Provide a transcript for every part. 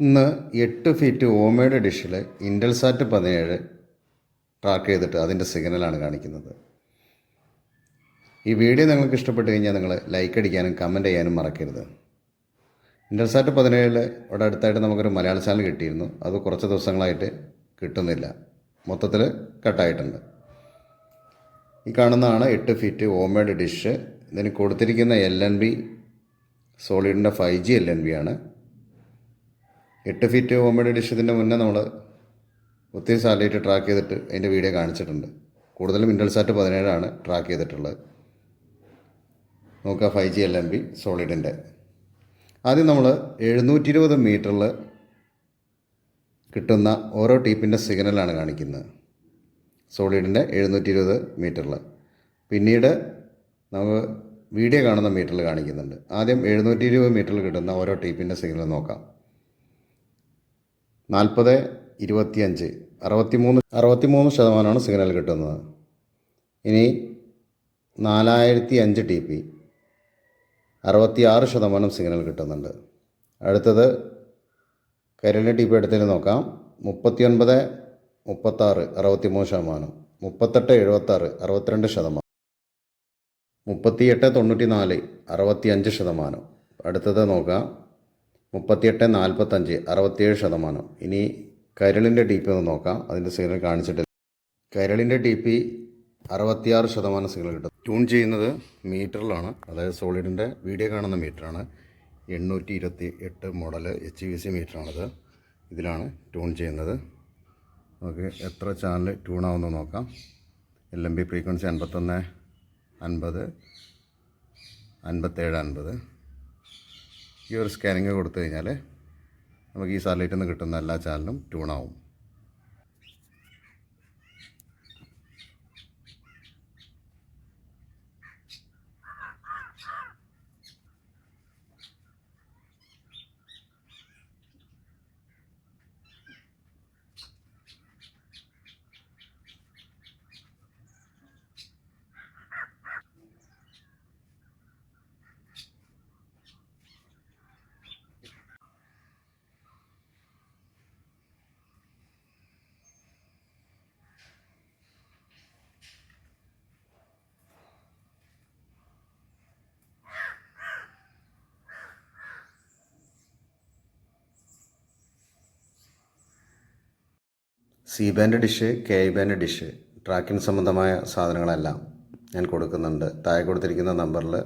ഇന്ന് എട്ട് ഫീറ്റ് ഓമയുടെ ഡിഷിൽ ഇൻഡൽസാറ്റ് പതിനേഴ് ട്രാക്ക് ചെയ്തിട്ട് അതിന്റെ സിഗ്നലാണ് കാണിക്കുന്നത്. ഈ വീഡിയോ നിങ്ങൾക്ക് ഇഷ്ടപ്പെട്ട് കഴിഞ്ഞാൽ നിങ്ങൾ ലൈക്ക് അടിക്കാനും കമന്റ് ചെയ്യാനും മറക്കരുത്. ഇൻഡൽസാറ്റ് പതിനേഴിൽ ഇവിടെ അടുത്തായിട്ട് നമുക്കൊരു മലയാള ചാനൽ കിട്ടിയിരുന്നു. അത് കുറച്ച് ദിവസങ്ങളായിട്ട് കിട്ടുന്നില്ല. മൊത്തത്തിൽ കട്ടായിട്ടുണ്ട്. ഈ കാണുന്നതാണ് എട്ട് ഫീറ്റ് ഓമയുടെ ഡിഷ് ഇതിന് കൊടുത്തിരിക്കുന്ന L N B സോളിഡിന്റെ five G L N B ആണ്. എട്ട് ഫീറ്റ് ഹോംമേഡ് ഡിഷത്തിന്റെ മുന്നേ നമ്മൾ ഒത്തിരി സാറ്റലൈറ്റ് ട്രാക്ക് ചെയ്തിട്ട് അതിന്റെ വീഡിയോ കാണിച്ചിട്ടുണ്ട്. കൂടുതലും ഇൻഡൽസാറ്റ് പതിനേഴാണ് ട്രാക്ക് ചെയ്തിട്ടുള്ളത്. നോക്കുക five G L M B സോളിഡിന്റെ ആദ്യം നമ്മൾ എഴുന്നൂറ്റി ഇരുപത് മീറ്ററിൽ കിട്ടുന്ന ഓരോ ടീപ്പിന്റെ സിഗ്നലാണ് കാണിക്കുന്നത്. സോളിഡിന്റെ എഴുന്നൂറ്റി ഇരുപത് മീറ്ററിൽ പിന്നീട് നമുക്ക് വീഡിയോ കാണുന്ന മീറ്ററിൽ കാണിക്കുന്നുണ്ട്. ആദ്യം എഴുന്നൂറ്റി ഇരുപത് മീറ്ററിൽ കിട്ടുന്ന ഓരോ ടീപ്പിന്റെ സിഗ്നൽ നോക്കാം. നാൽപ്പത് ഇരുപത്തിയഞ്ച് അറുപത്തിമൂന്ന് അറുപത്തിമൂന്ന് ശതമാനമാണ് സിഗ്നൽ കിട്ടുന്നത്. ഇനി നാലായിരത്തി അഞ്ച് ടി പി അറുപത്തിയാറ് ശതമാനം സിഗ്നൽ കിട്ടുന്നുണ്ട്. അടുത്തത് കരലിന്റെ ടി പി എടുത്തതിന് നോക്കാം. മുപ്പത്തിയൊൻപത് മുപ്പത്താറ് അറുപത്തിമൂന്ന് ശതമാനം മുപ്പത്തെട്ട് എഴുപത്താറ് അറുപത്തിരണ്ട് ശതമാനം മുപ്പത്തിയെട്ട് തൊണ്ണൂറ്റി നാല് അറുപത്തിയഞ്ച് ശതമാനം. അടുത്തത് നോക്കാം. മുപ്പത്തിയെട്ട് നാൽപ്പത്തഞ്ച് അറുപത്തിയേഴ് ശതമാനം. ഇനി കരളിന്റെ ടി പി ഒന്ന് നോക്കാം. അതിന്റെ സിഗ്നൽ കാണിച്ചിട്ടില്ല. കരളിന്റെ ടി പി അറുപത്തിയാറ് ശതമാനം സിഗ്നൽ കിട്ടും. ട്യൂൺ ചെയ്യുന്നത് മീറ്ററിലാണ്. അതായത് സോളിഡിന്റെ വീഡിയോ കാണുന്ന മീറ്ററാണ്. എണ്ണൂറ്റി ഇരുപത്തി എട്ട് മോഡൽ എച്ച് വി സി മീറ്ററാണിത്. ഇതിലാണ് ട്യൂൺ ചെയ്യുന്നത്. നമുക്ക് എത്ര ചാനൽ ട്യൂൺ ആവുമെന്ന് നോക്കാം. എൽ എം ബി ഫ്രീക്വൻസി അൻപത്തൊന്ന് അൻപത് അൻപത്തേഴ് അൻപത്. ഈ ഒരു സ്കാനിങ് കൊടുത്തു കഴിഞ്ഞാൽ നമുക്ക് ഈ സാറ്റലൈറ്റിൽ നിന്ന് കിട്ടുന്ന എല്ലാ ചാനലും tune C band dish K I band dish tracking സംബന്ധമായ സാധനങ്ങളെല്ലാം ഞാൻ കൊടുക്കുന്നുണ്ട്. താഴെ കൊടുത്തിരിക്കുന്ന നമ്പറിൽ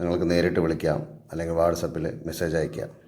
നിങ്ങൾക്ക് നേരിട്ട് വിളിക്കാം. അല്ലെങ്കിൽ വാട്സപ്പിൽ മെസ്സേജ് അയയ്ക്കാം.